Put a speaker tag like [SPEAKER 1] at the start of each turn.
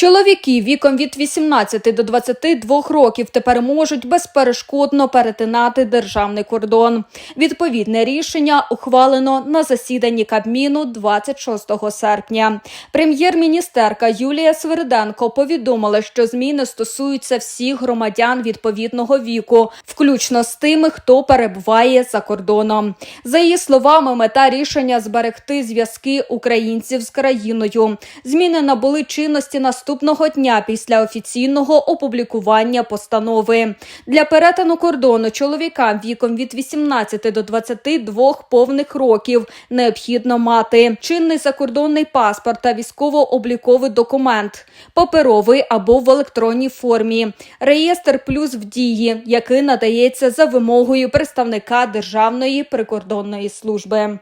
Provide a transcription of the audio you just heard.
[SPEAKER 1] Чоловіки віком від 18 до 22 років тепер можуть безперешкодно перетинати державний кордон. Відповідне рішення ухвалено на засіданні Кабміну 26 серпня. Прем'єр-міністерка Юлія Свериденко повідомила, що зміни стосуються всіх громадян відповідного віку, включно з тими, хто перебуває за кордоном. За її словами, мета рішення зберегти зв'язки українців з країною. Зміни набули чинності наступного дня після офіційного опублікування постанови. Для перетину кордону чоловікам віком від 18 до 22 повних років необхідно мати чинний закордонний паспорт та військово-обліковий документ, паперовий або в електронній формі, реєстр плюс в дії, який надається за вимогою представника Державної прикордонної служби.